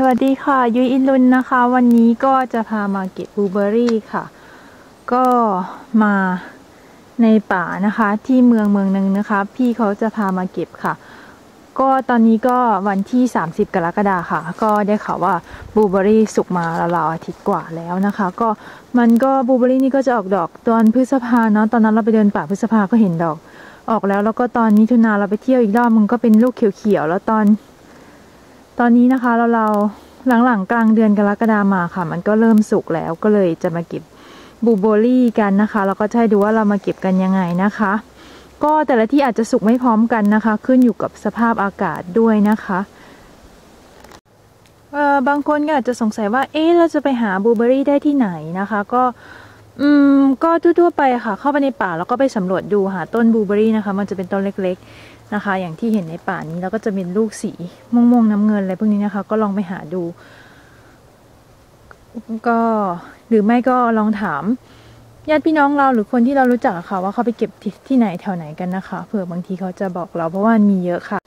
สวัสดีค่ะ ยุ้ยอินลุนนะคะ วันนี้ก็จะพามาเก็บบลูเบอรี่ค่ะ ก็มาในป่านะคะ ที่เมืองเมืองหนึ่งนะคะ พี่เขาจะพามาเก็บค่ะ ก็ตอนนี้ก็วันที่ 30 กรกฎาค่ะ ก็ได้ข่าวว่าบลูเบอรี่สุกมาราวๆอาทิตย์กว่าแล้วนะคะ ก็มันก็บลูเบอร์รี่นี่ก็จะออกดอกตอนพฤษภาเนาะตอนนั้นเราไปเดินป่าพฤษภาก็เห็นดอกออกแล้วแล้วก็ตอนมิถุนาเราไปเที่ยวอีกรอบมันก็เป็นลูกเขียวๆแล้วตอน ตอนนี้นะคะเราเราหลังๆกลางเดือนกรกฎามาค่ะ มันก็เริ่มสุกแล้วก็เลยจะมาเก็บบลูเบอร์รี่กันนะคะแล้วก็จะให้ดูว่าเรามาเก็บกันยังไงนะคะ ก็แต่ละที่อาจจะสุกไม่พร้อมกันนะคะ ขึ้นอยู่กับสภาพอากาศด้วยนะคะเอ่อบางคนก็อาจจะสงสัยว่า เอ๊ะเราจะไปหาบลูเบอร์รี่ได้ที่ไหนนะคะ ก็อืมก็ทั่วๆไปค่ะ เข้าไปในป่าแล้วก็ไปสำรวจดูหาต้นบลูเบอร์รี่นะคะ มันจะเป็นต้นเล็ก นะคะ อย่างที่เห็นในป่านี้แล้วก็จะเป็นลูกสีม่วงๆน้ำเงินอะไรพวกนี้นะคะ ก็ลองไปหาดู ก็หรือไม่ก็ลองถามญาติพี่น้องเราหรือคนที่เรารู้จักะค่ะว่าเขาไปเก็บที่ที่ไหนแถวไหนกันนะคะเผื่อบางทีเขาจะบอกเราเพราะว่ามันมีเยอะค่ะ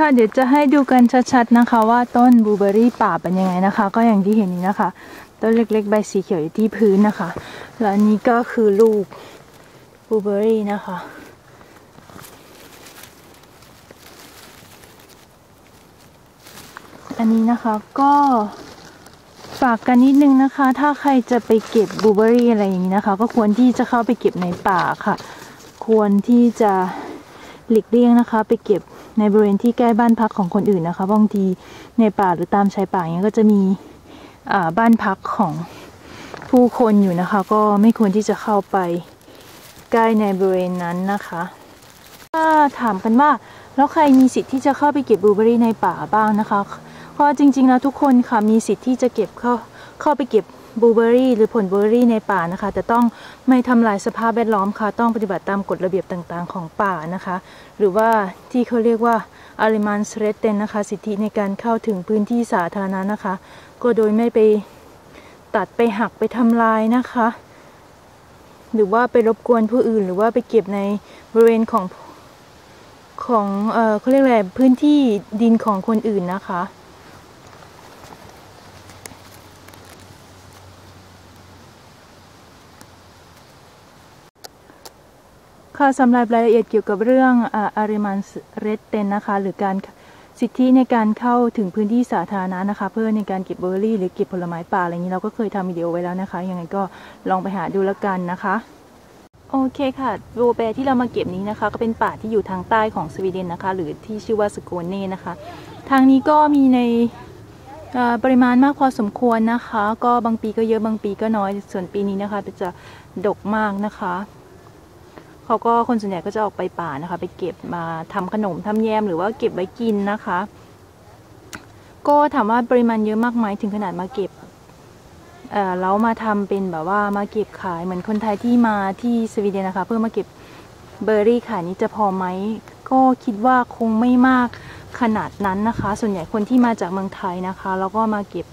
ค่ะเดี๋ยวจะให้ดูกันชัดๆนะคะ ว่าต้นบูเบอรี่ป่าเป็นยังไงนะคะ ก็อย่างที่เห็นนี้นะคะ ต้นเล็กๆ ใบสีเขียวอยู่ที่พื้นนะคะ แล้วนี้ก็คือลูกบูเบอรี่นะคะอันนี้นะคะก็ฝากกันนิดนึงนะคะ ถ้าใครจะไปเก็บบูเบอรี่อะไรอย่างนี้นะคะ ก็ควรที่จะเข้าไปเก็บในป่าค่ะ ควรที่จะหลีกเลี่ยงนะคะ ไปเก็บ ในบริเวณที่ใกล้บ้านพักของคนอื่นนะคะบางทีในป่าหรือตามชายป่าอย่างนี้ก็จะมีบ้านพักของผู้คนอยู่นะคะ ก็ไม่ควรที่จะเข้าไปใกล้ในบริเวณนั้นนะคะถ้าถามกันว่าแล้วใครมีสิทธิ์ที่จะเข้าไปเก็บบลูเบอร์รี่ในป่าบ้างนะคะเพราะจริงๆแล้วทุกคนค่ะมีสิทธิ์ที่จะเก็บเข้าเข้าไปเก็บ บลูเบอร์รี่หรือผลบลูเบอร์รี่ในป่านะคะ แต่ต้องไม่ทำลายสภาพแวดล้อมค่ะ ต้องปฏิบัติตามกฎระเบียบต่างๆ ของป่านะคะ หรือว่าที่เขาเรียกว่าอาริมันสเรตเตนนะคะ สิทธิในการเข้าถึงพื้นที่สาธารณะนะคะ ก็โดยไม่ไปตัดไปหักไปทำลายนะคะ หรือว่าไปรบกวนผู้อื่น หรือว่าไปเก็บในบริเวณของของเออเขาเรียกอะไรพื้นที่ดินของคนอื่นนะคะ ค่ะสำหรับรายละเอียดเกี่ยวกับเรื่องอาริมันเรตเตนนะคะ หรือการสิทธิในการเข้าถึงพื้นที่สาธารณะนะคะ เพื่อในการเก็บเบอร์รี่หรือเก็บผลไม้ป่าอะไรนี้เราก็เคยทำวิดีโอไว้แล้วนะคะ ยังไงก็ลองไปหาดูแล้วกันนะคะ โอเคค่ะโบแบที่เรามาเก็บนี้นะคะ ก็เป็นป่าที่อยู่ทางใต้ของสวีเดนนะคะ หรือที่ชื่อว่าสโกเน่นะคะ ทางนี้ก็มีในปริมาณมากพอสมควรนะคะ ก็บางปีก็เยอะบางปีก็น้อยส่วนปีนี้นะคะจะดกมากนะคะ เขาก็คนส่วนใหญ่ก็จะออกไปป่านะคะ ไปเก็บมาทำขนมทำแยมหรือว่าเก็บไว้กินนะคะ ก็ถามว่าปริมาณเยอะมากไหมถึงขนาดมาเก็บเออแล้วมาทำเป็นแบบว่ามาเก็บขายเหมือนคนไทยที่มาที่สวีเดนนะคะ เพื่อมาเก็บเบอร์รี่ขายนี้จะพอไหมก็คิดว่าคงไม่มากขนาดนั้นนะคะ ส่วนใหญ่คนที่มาจากเมืองไทยนะคะ แล้วก็มาเก็บ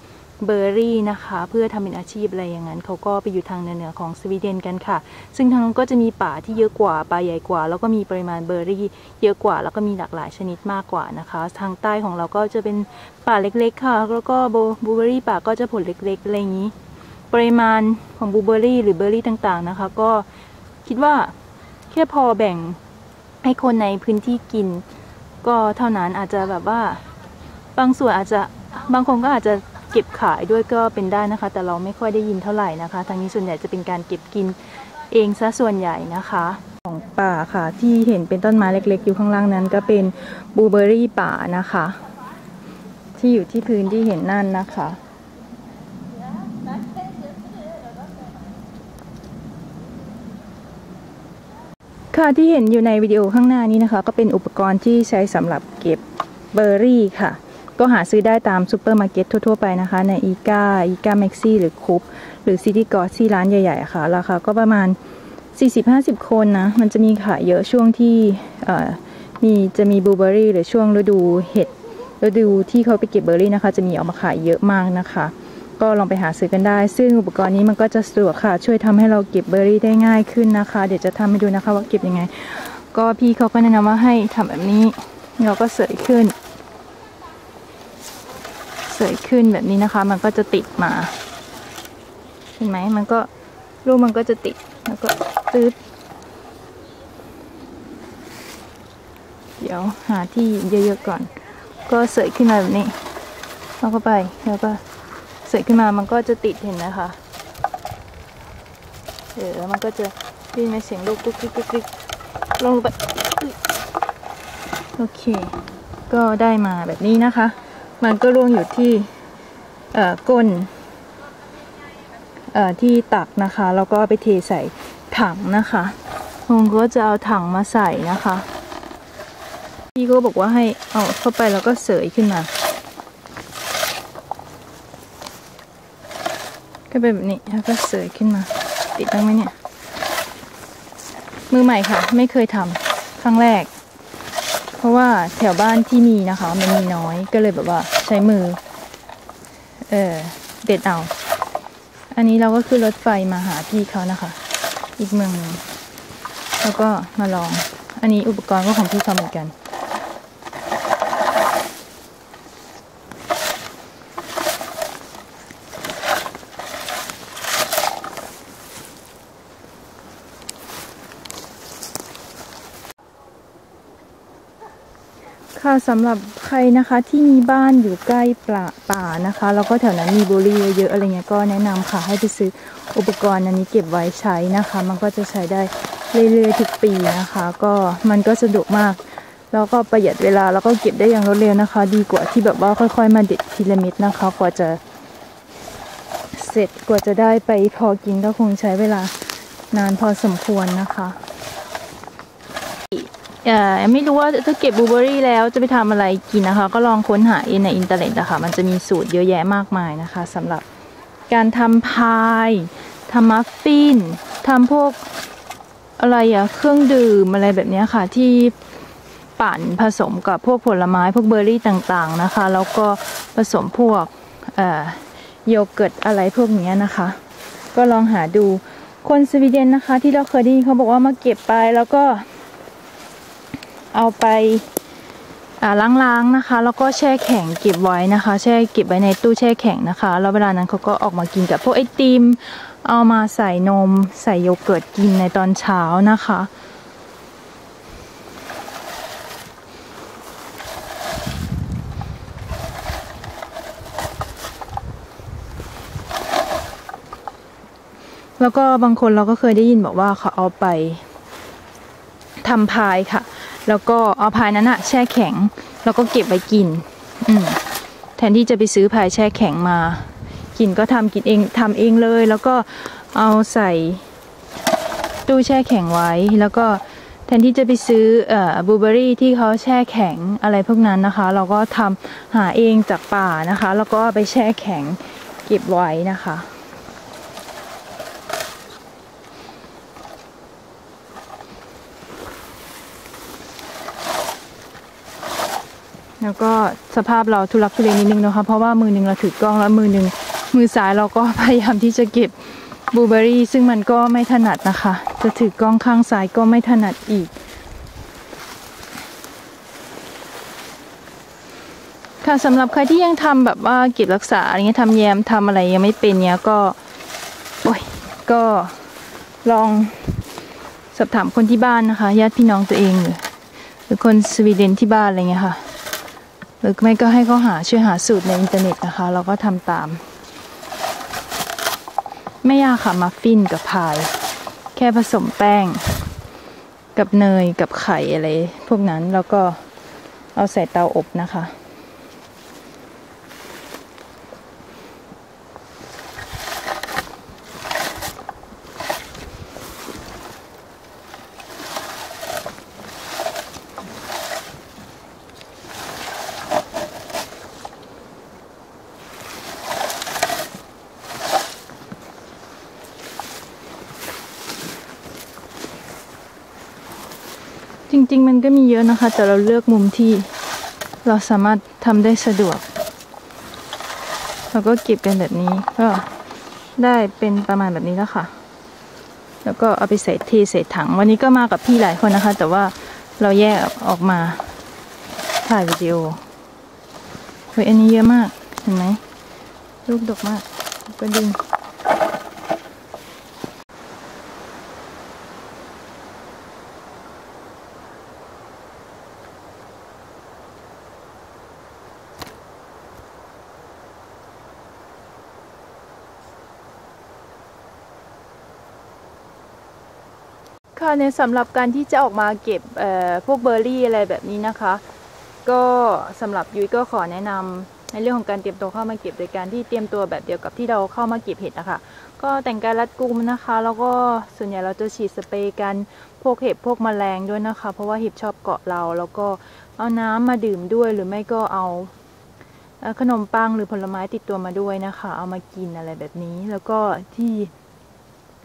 เบอร์รี่นะคะ เพื่อทำเป็นอาชีพอะไรอย่างนั้นเขาก็ไปอยู่ทางเหนือของสวีเดนกันค่ะ ซึ่งทางนั้นก็จะมีป่าที่เยอะกว่าป่าใหญ่กว่า แล้วก็มีปริมาณเบอร์รี่ เยอะกว่า แล้วก็มีหลากหลายชนิดมากกว่านะคะ ทางใต้ของเราก็จะเป็นป่าเล็กๆ ค่ะ แล้วก็บลูเบอร์รี่ป่าก็จะผลเล็กๆอะไรอย่างนี้ ปริมาณของบลูเบอร์รี่หรือเบอร์รี่ต่างๆนะคะ ก็คิดว่าแค่พอแบ่งให้คนในพื้นที่กิน ก็เท่านั้นอาจจะแบบว่า บางส่วนอาจจะบางคนก็อาจจะ ก็บขายด้วยก็เป็นได้นะคะ แต่เราไม่ค่อยได้ยินเท่าไหร่นะคะ ทางนี้ส่วนใหญ่จะเป็นการเก็บกินเองซะส่วนใหญ่นะคะของป่าค่ะ ที่เห็นเป็นต้นไม้เล็ก ๆ อยู่ข้างล่างนั้น ก็เป็นบลูเบอร์รี่ป่านะคะ ที่อยู่ที่พื้นที่เห็นนั่นนะคะค่ะที่เห็นอยู่ในวิดีโอข้างหน้านี้นะคะ ก็เป็นอุปกรณ์ที่ใช้สำหรับเก็บเบอร์รี่ค่ะ ก็หาซื้อได้ตามซูเปอร์มาร์เก็ตทั่ว ๆ ไปนะคะ ในอีกาอีกาแม็กซี่หรือคุปหรือซิตี้กอซี่ร้านใหญ่ๆค่ะ ราคาก็ประมาณ 40-50 คนนะ มันจะมีขายเยอะช่วงที่มีจะมีบลูเบอร์รี่หรือช่วงฤดูเห็ดฤดูที่เขาไปเก็บเบอร์รี่นะคะ จะมีออกมาขายเยอะมากนะคะ ก็ลองไปหาซื้อกันได้ ซึ่งอุปกรณ์นี้มันก็จะสะดวกค่ะ ช่วยทำให้เราเก็บเบอร์รี่ได้ง่ายขึ้นนะคะ เดี๋ยวจะทำให้ดูนะคะว่าเก็บยังไง ก็พี่เขาก็แนะนำว่าให้ทำแบบนี้เราก็เสยขึ้น เสยขึ้นแบบนี้นะคะ มันก็จะติดมาเห็นไหมมันก็ลูกมันก็จะติดแล้วก็ตืดเดี๋ยวหาที่เยอะๆก่อน ก็เสยขึ้นมาแบบนี้แล้วก็ไปแล้วก็เสยขึ้นมามันก็จะติดเห็นนะคะเออแล้วมันก็จะได้ยินเสียงลูกกุ๊กกิ๊กกุ๊กกิ๊กลงไปโอเค ก็ได้มาแบบนี้นะคะ มันก็ร่วงอยู่ที่เอ่อก้นเอ่อที่ตักนะคะ แล้วก็ไปเทใส่ถังนะคะผมก็จะเอาถังมาใส่นะคะพี่ก็บอกว่าให้เอาเข้าไปแล้วก็เสยขึ้นมาก็เป็นแบบนี้แล้วก็เสยขึ้นมา ติดตั้งไหมเนี่ย มือใหม่ค่ะ ไม่เคยทำครั้งแรก เพราะว่าแถวบ้านที่มีนะคะ มันมีน้อยก็เลยแบบว่าใช้มือ เออเด็ดเอา อันนี้เราก็คือรถไฟมาหาพี่เขานะคะ อีกเมืองนึงแล้วก็มาลอง อันนี้อุปกรณ์ก็ของพี่เขาเหมือนกัน ค่ะสำหรับใครนะคะที่มีบ้านอยู่ใกล้ป่าป่านะคะ แล้วก็แถวนั้นมีบุหรี่เยอะๆอะไรเงี้ยก็แนะนำค่ะ ให้ไปซื้ออุปกรณ์อันนี้เก็บไว้ใช้นะคะ มันก็จะใช้ได้เรื่อยๆทุกปีนะคะ ก็มันก็สะดวกมาก แล้วก็ประหยัดเวลาแล้วก็เก็บได้อย่างรวดเร็วนะคะ ดีกว่าที่แบบว่าค่อยๆ มาเด็ดทีละเม็ดนะคะ กว่าจะเสร็จกว่าจะได้ไปพอกินก็คงใช้เวลานานพอสมควรนะคะ เอ่อไม่รู้ว่าถ้าเก็บบลูเบอรี่แล้วจะไปทำอะไรกินนะคะ ก็ลองค้นหาเองในอินเทอร์เน็ตนะคะมันจะมีสูตรเยอะแยะมากมายนะคะสำหรับการทำพายทำมัฟฟินทำพวกอะไรอะเครื่องดื่มอะไรแบบนี้ค่ะที่ปั่นผสมกับพวกผลไม้พวกเบอร์รี่ต่างๆนะคะ แล้วก็ผสมพวกโยเกิร์ตอะไรพวกนี้นะคะ ก็ลองหาดูคนสวีเดนนะคะ ที่เราเคยได้ยินเขาบอกว่ามาเก็บไปแล้วก็ เอาไปล้างๆนะคะ แล้วก็แช่แข็งเก็บไว้นะคะ แช่เก็บไว้ในตู้แช่แข็งนะคะ แล้วเวลานั้นเขาก็ออกมากินกับพวกไอติม เอามาใส่นม ใส่โยเกิร์ตกินในตอนเช้านะคะ แล้วก็บางคนเราก็เคยได้ยินบอกว่าเขาเอาไปทำพายค่ะ แล้วก็เอาพายนั้นอะแช่แข็ง แล้วก็เก็บไว้กิน อืมแทนที่จะไปซื้อพายแช่แข็งมา กินก็ทำกินเองทำเองเลย แล้วก็เอาใส่ตู้แช่แข็งไว้ แล้วก็แทนที่จะไปซื้อเอ่อบลูเบอรี่ที่เขาแช่แข็งอะไรพวกนั้นนะคะ เราก็ทำหาเองจากป่านะคะ แล้วก็ไปแช่แข็งเก็บไว้นะคะ แล้วก็สภาพเราทุลักทุเลนิดนึงนะคะ เพราะว่ามือหนึ่งเราถือกล้องแล้วมือหนึ่งมือซ้ายเราก็พยายามที่จะเก็บบลูเบอรี่ ซึ่งมันก็ไม่ถนัดนะคะ จะถือกล้องข้างซ้ายก็ไม่ถนัดอีก ค่ะสำหรับใครที่ยังทำแบบว่าเก็บรักษาอะไรเงี้ยทำแยมทำอะไรยังไม่เป็นเนี้ยก็โอ้ยก็ลองสอบถามคนที่บ้านนะคะญาติพี่น้องตัวเองหรือคนสวีเดนที่บ้านอะไรเงี้ยค่ะ หรือไม่ก็ให้เขาหาช่วยหาสูตรในอินเทอร์เน็ตนะคะ เราก็ทำตาม ไม่ยากค่ะมัฟฟินกับพาย แค่ผสมแป้ง กับเนยกับไข่อะไร พวกนั้นแล้วก็เอาใส่เตาอบนะคะ ริง ๆ มันก็มีเยอะนะคะ แต่เราเลือกมุมที่เราสามารถทำได้สะดวกแเราก็เก็บเป็นแบบนี้ก็ได้เป็นประมาณแบบนี้แล้วค่ะ แล้วก็เอาไปใส่เทใส่ถัง วันนี้ก็มากับพี่หลายคนนะคะ แต่ว่าเราแยกออกมาถ่ายวิดีโอเฮ้ยอันนี้เยอะมาก เห็นไหมลูกดกมากก็ดึง ในสำหรับการที่จะออกมาเก็บพวกเบอร์รี่อะไรแบบนี้นะคะ ก็สำหรับยุ้ยก็ขอแนะนำในเรื่องของการเตรียมตัวเข้ามาเก็บโดยการที่เตรียมตัวแบบเดียวกับที่เราเข้ามาเก็บเห็ดนะคะ ก็แต่งกายรัดกุมนะคะ แล้วก็ส่วนใหญ่เราจะฉีดสเปรย์กันพวกเห็บพวกแมลงด้วยนะคะ เพราะว่าเห็บชอบเกาะเรา แล้วก็เอาน้ำมาดื่มด้วยหรือไม่ก็เอาขนมปังหรือผลไม้ติดตัวมาด้วยนะคะ เอามากินอะไรแบบนี้ แล้วก็ที่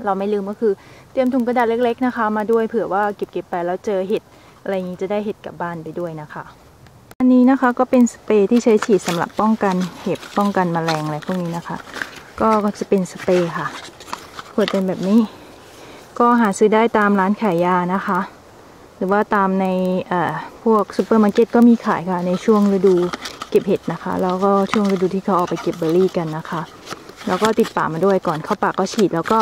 เราไม่ลืมก็คือ เตรียมถุงกระดาษเล็ก ๆนะคะ มาด้วยเผื่อว่าเก็บๆไปแล้วเจอเห็ดอะไรอย่างนี้จะได้เห็ดกลับบ้านไปด้วยนะคะ อันนี้นะคะก็เป็นสเปรย์ที่ใช้ฉีดสำหรับป้องกันเห็บป้องกันแมลงอะไรพวกนี้นะคะ ก็จะเป็นสเปรย์ค่ะขวดเป็นแบบนี้ ก็หาซื้อได้ตามร้านขายยานะคะ หรือว่าตามในพวกซูเปอร์มาร์เก็ตก็มีขายค่ะในช่วงฤดูเก็บเห็ดนะคะ แล้วก็ช่วงฤดูที่เขาออกไปเก็บเบอร์รี่กันนะคะ แล้วก็ติดป่ามาด้วยก่อนเข้าป่าก็ฉีดแล้วก็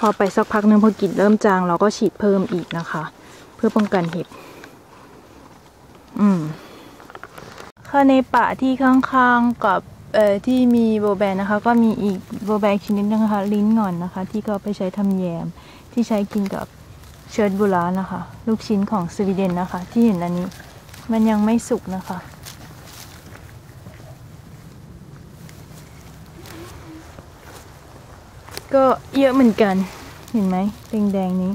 พอไปสักพักหนึงพอกลิ่นเริ่มจางเราก็ฉีดเพิ่มอีกนะคะ เพื่อป้องกันเห็บ อืมค่ะในป่าที่ข้างๆกับเอ่อที่มีโบแบนนะคะ ก็มีอีกโบแบนชนิดนึงนะคะ ลิ้นงอนนะคะ ที่ก็ไปใช้ทำแยม ที่ใช้กินกับเชิร์ดบุรานะคะ ลูกชิ้นของสวีเดนนะคะ ที่เห็นอันนี้ มันยังไม่สุกนะคะ ก็เยอะเหมือนกัน เห็นไหมแดงๆนี้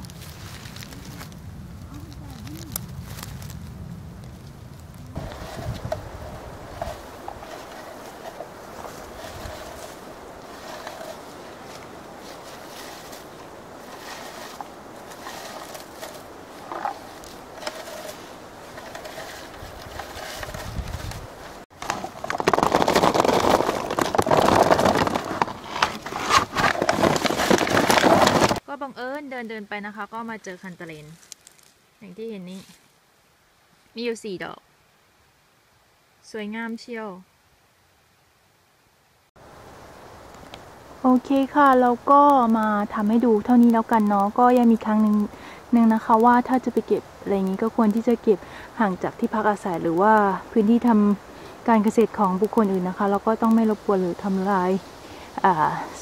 ก็บังเอิญเดินเดินไปนะคะ ก็มาเจอคันตะเลนอย่างที่เห็นนี้ มีอยู่สี่ดอก สวยงามเชียว โอเคค่ะเราก็มาทำให้ดูเท่านี้แล้วกันเนาะ ก็ยังมีครั้งหนึ่งนึงนะคะว่าถ้าจะไปเก็บอะไรอย่างนี้ก็ควรที่จะเก็บห่างจากที่พักอาศัยหรือว่าพื้นที่ทำการเกษตรของบุคคลอื่นนะคะแล้วก็ต้องไม่รบกวนหรือทำลาย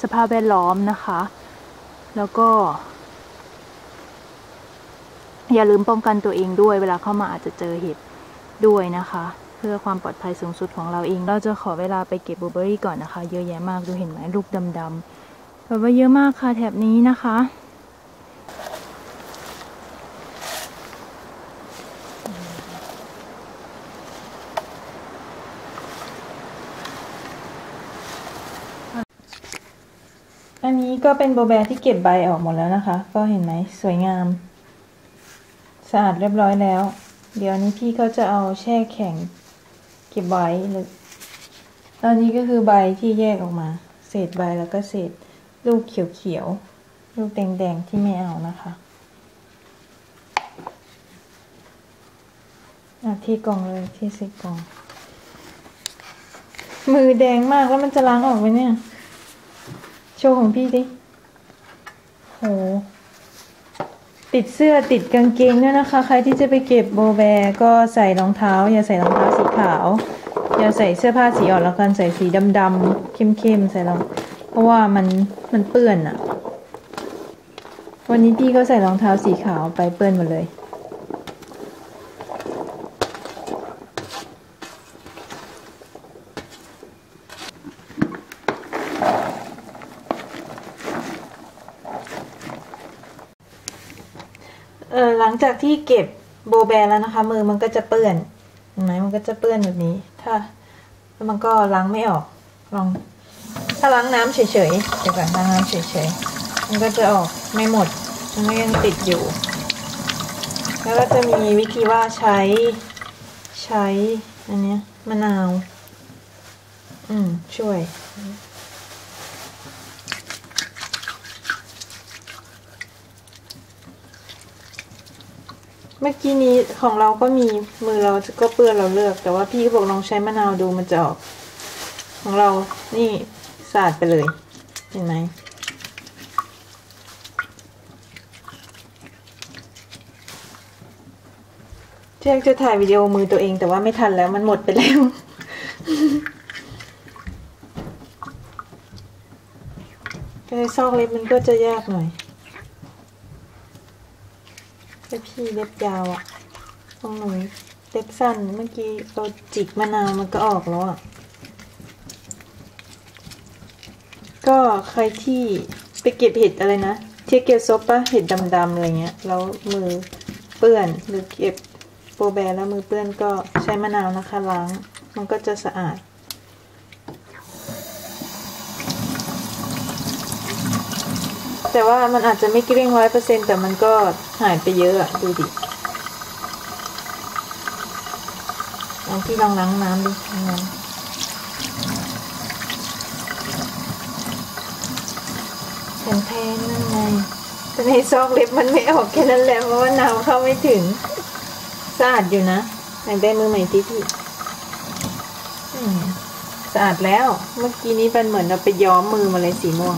สภาพแวดล้อมนะคะ แล้วก็ อย่าลืมป้องกันตัวเองด้วย เวลาเข้ามาอาจจะเจอเห็บด้วยนะคะ เพื่อความปลอดภัยสูงสุดของเราเอง เราจะขอเวลาไปเก็บบลูเบอรี่ก่อนนะคะ เยอะแยะมากดูเห็นไหมลูกดำๆแบบว่าเยอะมากค่ะแถบนี้นะคะอันนี้ก็เป็นโบแบที่เก็บใบออกหมดแล้วนะคะ ก็เห็นไหมสวยงาม สะอาดเรียบร้อยแล้ว เดี๋ยวนี้พี่เขาจะเอาแช่แข็งเก็บไว้หรือตอนนี้ก็คือใบที่แยกออกมา เศษใบแล้วก็เศษลูกเขียวๆ ลูกแดงๆ ที่ไม่เอานะคะอะที่กล่องเลยที่ส่กล่อง มือแดงมากแล้วมันจะล้างออกไหมเนี่ย โชว์ของพี่ดิโห ติดเสื้อติดกางเกงด้วยนะคะ ใครที่จะไปเก็บโบแบก็ใส่รองเท้า อย่าใส่รองเท้าสีขาว อย่าใส่เสื้อผ้าสีอ่อนแล้วกันใส่สีดำๆเข้มๆใส่รองเพราะว่ามันมันเปื้อนอะวันนี้พี่ก็ใส่รองเท้าสีขาวไปเปื้อนหมดเลย ออหลังจากที่เก็บโบแบร์แล้วนะคะ มือมันก็จะเปื้อนเห็นไหมมันก็จะเปื้อนแบบนี้ ถ้าแล้วมันก็ล้างไม่ออกลอง ถ้าล้างน้ำเฉยๆเดี๋ยวก่อนล้างน้ำเฉยๆมันก็จะออกไม่หมดมันก็ยังติดอยู่ แล้วก็จะมีวิธีว่าใช้ใช้อันเนี้ยมะนาวออืมช่วย เมื่อกี้นี้ของเราก็มีมือเราก็เปื้อนเราเลือก แต่ว่าพี่ก็บอกลองใช้มะนาวดูมันจะออก ของเรานี่สาดไปเลย เห็นไหมเจ๊จะถ่ายวิดีโอมือตัวเองแต่ว่าไม่ทันแล้วมันหมดไปแล้วก็เลยซอกเล็บมันก็จะยากหน่อย เล็บพี่เล็บยาวอะของหนูเล็บสั้นเมื่อกี้เราจิกมะนาวมันก็ออกแล้วอะก็ใครที่ไปเก็บเห็ดอะไรนะเที่เก็บซบปะเห็ดดำๆอะไรเงี้ย แล้วมือเปื้อนหรือเก็บโปรแบร์แล้วมือเปื้อนก็ใช้มะนาวนะคะล้าง มันก็จะสะอาด แต่ว่ามันอาจจะไม่เกลี้ยงร้อยเปอร์เซ็นแต่มันก็หายไปเยอะอะดูดิลองพี่ลองล้างน้ำดูล้างน้ำแผ่นแทนนั่นไงแต่ในซอกเล็บมันไม่ออกแค่นั้นแหละเพราะว่าน้ำเข้าไม่ถึงสะอาดอยู่นะไหนได้มือใหม่ที่พี่สะอาดแล้ว เมื่อกี้นี้เป็นเหมือนเราไปย้อมมือมาเลยสีม่วง